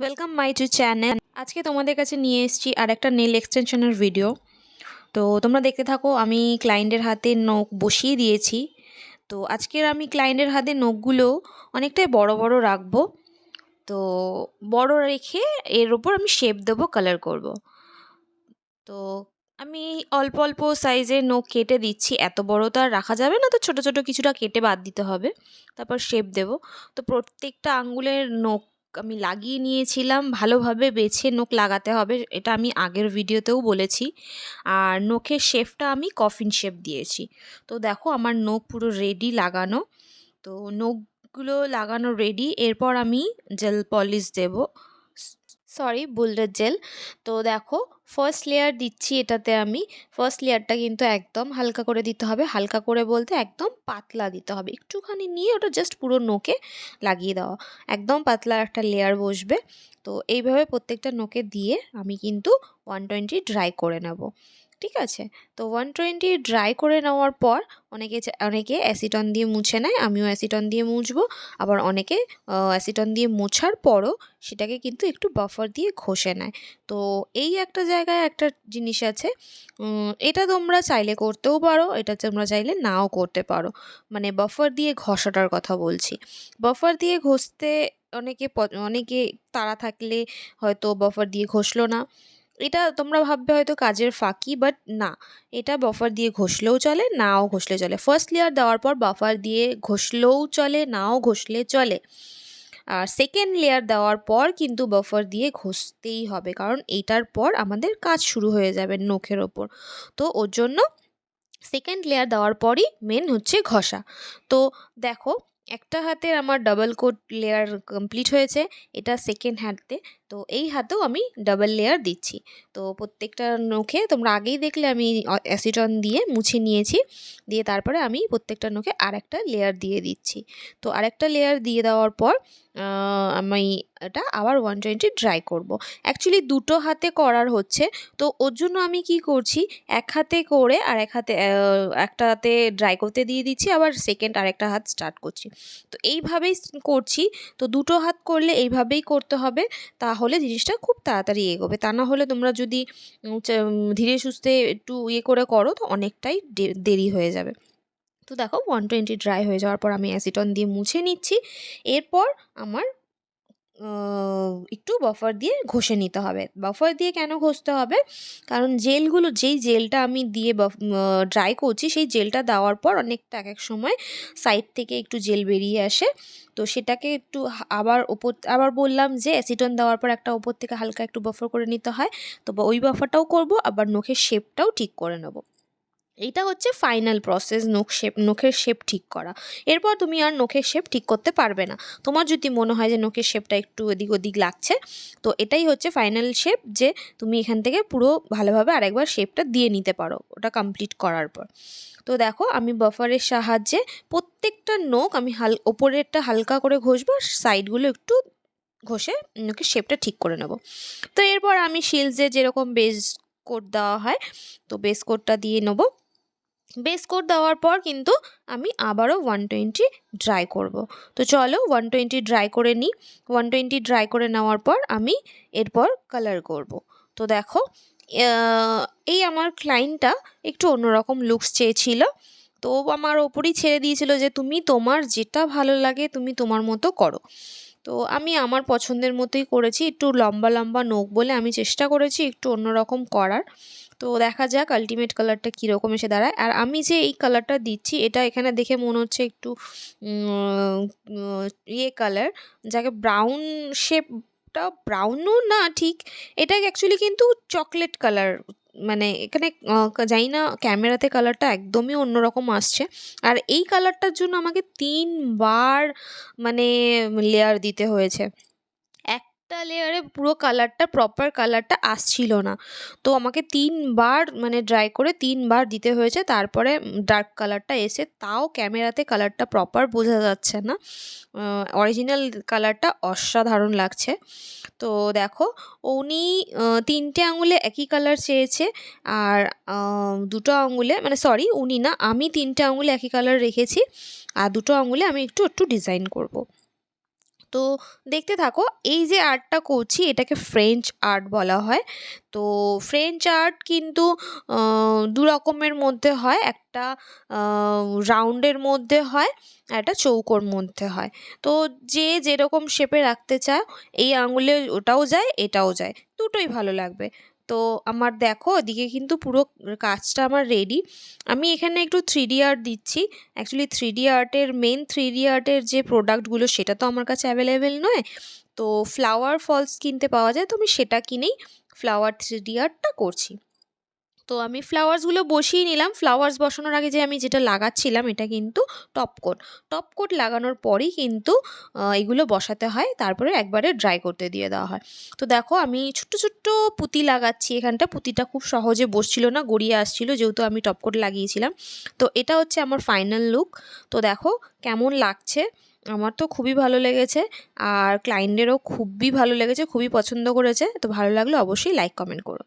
Welcome my to channel আজকে তোমাদের কাছে নিয়ে এসেছি আর একটা নেল এক্সটেনশনের ভিডিও তো তোমরা দেখতে থাকো, আমি ক্লায়েন্টের হাতে নখ বসিয়ে দিয়েছি। তো আজকের আমি ক্লায়েন্টের হাতে নখগুলো অনেকটাই বড় বড় রাখব। তো বড় রেখে এর ওপর আমি শেপ দেবো কালার করব। তো আমি অল্প অল্প সাইজের নখ কেটে দিচ্ছি। এত বড় তো আর রাখা যাবে না, তো ছোট ছোট কিছুটা কেটে বাদ দিতে হবে। তারপর শেপ দেব। তো প্রত্যেকটা আঙ্গুলের নখ আমি লাগিয়ে নিয়েছিলাম, ভালোভাবে বেছে নখ লাগাতে হবে, এটা আমি আগের ভিডিওতেও বলেছি। আর নখের শেপটা আমি কফিন শেপ দিয়েছি। তো দেখো আমার নখ পুরো রেডি লাগানো। তো নখগুলো লাগানো রেডি এরপর আমি জেল পলিশ দেব। সরি বুলডের জেল। তো দেখো ফার্স্ট লেয়ার দিচ্ছি এটাতে আমি। ফার্স্ট লেয়ারটা কিন্তু একদম হালকা করে দিতে হবে। হালকা করে বলতে একদম পাতলা দিতে হবে। একটুখানি নিয়ে ওটা জাস্ট পুরো নোকে লাগিয়ে দেওয়া। একদম পাতলা একটা লেয়ার বসবে। তো এইভাবে প্রত্যেকটা নোকে দিয়ে আমি কিন্তু ওয়ান টোয়েন্টি ড্রাই করে নেব। ঠিক আছে? তো ওয়ান টোয়েন্টি ড্রাই করে নেওয়ার পর অনেকে অনেকে অ্যাসিটন দিয়ে মুছে নেয়, আমিও অ্যাসিটন দিয়ে মুছবো। আবার অনেকে অ্যাসিটন দিয়ে মোছার পরও সেটাকে কিন্তু একটু বাফার দিয়ে ঘষে নেয়। তো এই একটা জায়গায় একটা জিনিস আছে এটা তোমরা চাইলে করতেও পারো, এটা তোমরা চাইলে নাও করতে পারো। মানে বাফার দিয়ে ঘষাটার কথা বলছি। বাফার দিয়ে ঘষতে অনেকে অনেকে তাড়া থাকলে হয়তো বাফার দিয়ে ঘষলো না। এটা তোমরা ভাববে হয়তো কাজের ফাঁকি বাট না। এটা বাফার দিয়ে ঘষলেও চলে, নাও ঘষলে চলে। ফার্স্ট লেয়ার দেওয়ার পর বাফার দিয়ে ঘষলেও চলে, নাও ঘষলে চলে। আর সেকেন্ড লেয়ার দেওয়ার পর কিন্তু বাফার দিয়ে ঘষতেই হবে, কারণ এইটার পর আমাদের কাজ শুরু হয়ে যাবে নখের ওপর। তো ওর জন্য সেকেন্ড লেয়ার দেওয়ার পরই মেন হচ্ছে ঘষা। তো দেখো, একটা হাতের আমার ডাবল কোট লেয়ার কমপ্লিট হয়েছে, এটা সেকেন্ড হাতে। তো এই হাতেও আমি ডাবল লেয়ার দিচ্ছি। তো প্রত্যেকটা নখে তোমরা আগেই দেখলে আমি অ্যাসিটন দিয়ে মুছে নিয়েছি। দিয়ে তারপরে আমি প্রত্যেকটা নখে আরেকটা লেয়ার দিয়ে দিচ্ছি। তো আরেকটা লেয়ার দিয়ে দেওয়ার পর আমি এটা আবার ওয়ান টোয়েন্টি ড্রাই করব। অ্যাকচুয়ালি দুটো হাতে করার হচ্ছে। তো ওর জন্য আমি কি করছি, এক হাতে করে আর এক হাতে একটা হাতে ড্রাই করতে দিয়ে দিচ্ছি, আবার সেকেন্ড আরেকটা হাত স্টার্ট করছি। তো এইভাবেই করছি। তো দুটো হাত করলে এইভাবেই করতে হবে। তাহলে জিনিসটা খুব তাড়াতাড়ি এগোবে। তা না হলে তোমরা যদি ধীরে সুস্থে একটু ইয়ে করে করো, তো অনেকটাই দেরি হয়ে যাবে। তো দেখো ওয়ান টোয়েন্টি ড্রাই হয়ে যাওয়ার পর আমি অ্যাসিটন দিয়ে মুছে নিচ্ছি। এরপর আমার একটু বফার দিয়ে ঘষে নিতে হবে। বফার দিয়ে কেন ঘষতে হবে? কারণ জেলগুলো, যেই জেলটা আমি দিয়ে ড্রাই করছি, সেই জেলটা দেওয়ার পর অনেকটা এক এক সময় সাইড থেকে একটু জেল বেরিয়ে আসে। তো সেটাকে একটু আবার ওপর, আবার বললাম যে অ্যাসিটন দেওয়ার পর একটা ওপর থেকে হালকা একটু বফার করে নিতে হয়। তো ওই বফারটাও করব, আবার নখের শেপটাও ঠিক করে নেব। এইটা হচ্ছে ফাইনাল প্রসেস নখ শেপ নখের শেপ ঠিক করা। এরপর তুমি আর নখের শেপ ঠিক করতে পারবে না। তোমার যদি মনে হয় যে নখের শেপটা একটু এদিক ওদিক লাগছে, তো এটাই হচ্ছে ফাইনাল শেপ যে তুমি এখান থেকে পুরো ভালোভাবে আরেকবার শেপটা দিয়ে নিতে পারো, ওটা কমপ্লিট করার পর। তো দেখো, আমি বাফারের সাহায্যে প্রত্যেকটা নখ আমি হাল, ওপরেরটা হালকা করে ঘষবো সাইডগুলো একটু ঘষে নখের শেপটা ঠিক করে নেব। তো এরপর আমি শিলসে যেরকম বেস কোট দেওয়া হয়, তো বেস কোটটা দিয়ে নেব। বেস কোট দেওয়ার পর কিন্তু আমি আবারও ওয়ান টোয়েন্টি ড্রাই করব। তো চলো ওয়ান টোয়েন্টি ড্রাই করে নিই। ওয়ান টোয়েন্টি ড্রাই করে নেওয়ার পর আমি এরপর কালার করব। তো দেখো এই আমার ক্লাইন্টটা একটু অন্যরকম লুকস চেয়েছিল। তো আমার ওপরই ছেড়ে দিয়েছিল যে, তুমি তোমার যেটা ভালো লাগে তুমি তোমার মতো করো। তো আমি আমার পছন্দের মতোই করেছি। একটু লম্বা লম্বা নোখ বলে আমি চেষ্টা করেছি একটু অন্যরকম করার। তো দেখা যাক আলটিমেট কালারটা কীরকম এসে দাঁড়ায়। আর আমি যে এই কালারটা দিচ্ছি, এটা এখানে দেখে মনে হচ্ছে একটু ইয়ে কালার যাকে ব্রাউন শেপটা ব্রাউনও না ঠিক, এটা অ্যাকচুয়ালি কিন্তু চকলেট কালার মানে এখানে জানি না ক্যামেরাতে কালারটা একদমই অন্যরকম আসছে। আর এই কালারটার জন্য আমাকে তিনবার মানে লেয়ার দিতে হয়েছে। একটা লেয়ারে পুরো কালারটা প্রপার কালারটা আসছিল না। তো আমাকে তিনবার মানে ড্রাই করে তিনবার দিতে হয়েছে, তারপরে ডার্ক কালারটা এসে তাও ক্যামেরাতে কালারটা প্রপার বোঝা যাচ্ছে না। অরিজিনাল কালারটা অসাধারণ লাগছে। তো দেখো, উনি তিনটে আঙুলে একই কালার চেয়েছে আর দুটো আঙুলে মানে সরি উনি না, আমি তিনটে আঙুলে একই কালার রেখেছি আর দুটো আঙুলে আমি একটু একটু ডিজাইন করব। তো দেখতে থাকো, এই যে আর্টটা করছি এটাকে ফ্রেঞ্চ আর্ট বলা হয়। তো ফ্রেঞ্চ আর্ট কিন্তু দু রকমের মধ্যে হয়। একটা রাউন্ডের মধ্যে হয় একটা চৌকোর মধ্যে হয়। তো যে যেরকম শেপে রাখতে চায় এই আঙুলে ওটাও যায়, এটাও যায়। দুটোই ভালো লাগবে। তো আমার দেখো, এদিকে কিন্তু পুরো কাজটা আমার রেডি আমি এখানে একটু থ্রি ডি আর্ট দিচ্ছি। অ্যাকচুয়ালি থ্রি ডি আর্টের মেন থ্রি ডি আর্টের যে প্রোডাক্টগুলো সেটা তো আমার কাছে অ্যাভেলেবেল নয়। তো ফ্লাওয়ার ফলস কিনতে পাওয়া যায়, তো আমি সেটা কিনেই ফ্লাওয়ার থ্রি ডি আর্টটা করছি। তো আমি ফ্লাওয়ার্সগুলো বসিয়ে নিলাম। ফ্লাওয়ার্স বসানোর আগে যে আমি যেটা লাগাচ্ছিলাম এটা কিন্তু টপ কোট টপ কোট লাগানোর পরেই কিন্তু এগুলো বসাতে হয়। তারপরে একবারে ড্রাই করতে দিয়ে দেওয়া হয়। তো দেখো আমি ছোট্ট ছোট্ট পুঁতি লাগাচ্ছি। এখানটা পুঁতিটা খুব সহজে বসছিল না, গড়িয়ে আসছিল, যেহেতু আমি টপ কোট লাগিয়েছিলাম। তো এটা হচ্ছে আমার ফাইনাল লুক তো দেখো কেমন লাগছে। আমার তো খুবই ভালো লেগেছে। আর ক্লায়েন্টেরও খুবই ভালো লেগেছে, খুবই পছন্দ করেছে। তো ভালো লাগলে অবশ্যই লাইক কমেন্ট করো।